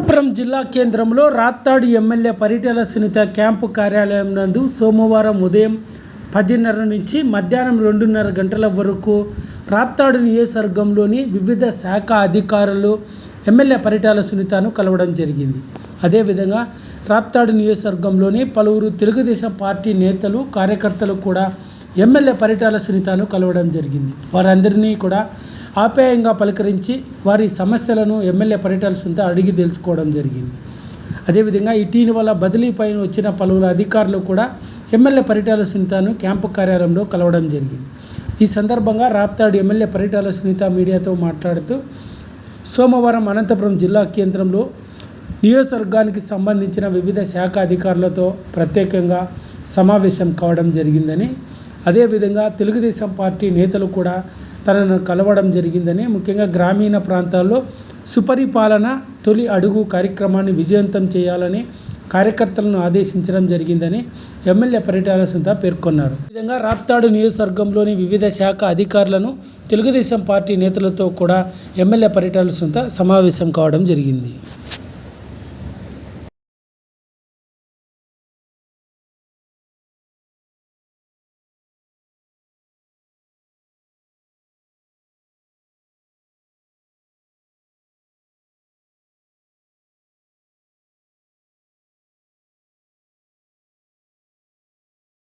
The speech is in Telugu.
అనంతపురం జిల్లా కేంద్రంలో రాత్తాడు ఎమ్మెల్యే పరిటాల సునీత క్యాంపు కార్యాలయం నందు సోమవారం ఉదయం పదిన్నర నుంచి మధ్యాహ్నం రెండున్నర గంటల వరకు రాత్తాడు నియోజకవర్గంలోని వివిధ శాఖ అధికారులు ఎమ్మెల్యే పరిటాల సునీతను కలవడం జరిగింది. అదేవిధంగా రాప్తాడు నియోజకవర్గంలోని పలువురు తెలుగుదేశం పార్టీ నేతలు కార్యకర్తలు కూడా ఎమ్మెల్యే పరిటాల సునీతను కలవడం జరిగింది. వారందరినీ కూడా ఆప్యాయంగా పలకరించి వారి సమస్యలను ఎమ్మెల్యే పరిటాల సునీత అడిగి తెలుసుకోవడం జరిగింది. అదేవిధంగా ఇటీవల బదిలీ పైన వచ్చిన పలువురు అధికారులు కూడా ఎమ్మెల్యే పరిటాల సునీతను క్యాంపు కార్యాలయంలో కలవడం జరిగింది. ఈ సందర్భంగా రాప్తాడు ఎమ్మెల్యే పరిటాల సునీత మీడియాతో మాట్లాడుతూ సోమవారం అనంతపురం జిల్లా కేంద్రంలో నియోజకవర్గానికి సంబంధించిన వివిధ శాఖ అధికారులతో ప్రత్యేకంగా సమావేశం కావడం జరిగిందని అదేవిధంగా తెలుగుదేశం పార్టీ నేతలు కూడా తనను కలవడం జరిగిందని ముఖ్యంగా గ్రామీణ ప్రాంతాల్లో సుపరిపాలన తొలి అడుగు కార్యక్రమాన్ని విజయవంతం చేయాలని కార్యకర్తలను ఆదేశించడం జరిగిందని ఎమ్మెల్యే పరిటాల సుంత పేర్కొన్నారు. ఈ విధంగా రాప్తాడు నియోజకవర్గంలోని వివిధ శాఖ అధికారులను తెలుగుదేశం పార్టీ నేతలతో కూడా ఎమ్మెల్యే పరిటాల సుంత సమావేశం కావడం జరిగింది.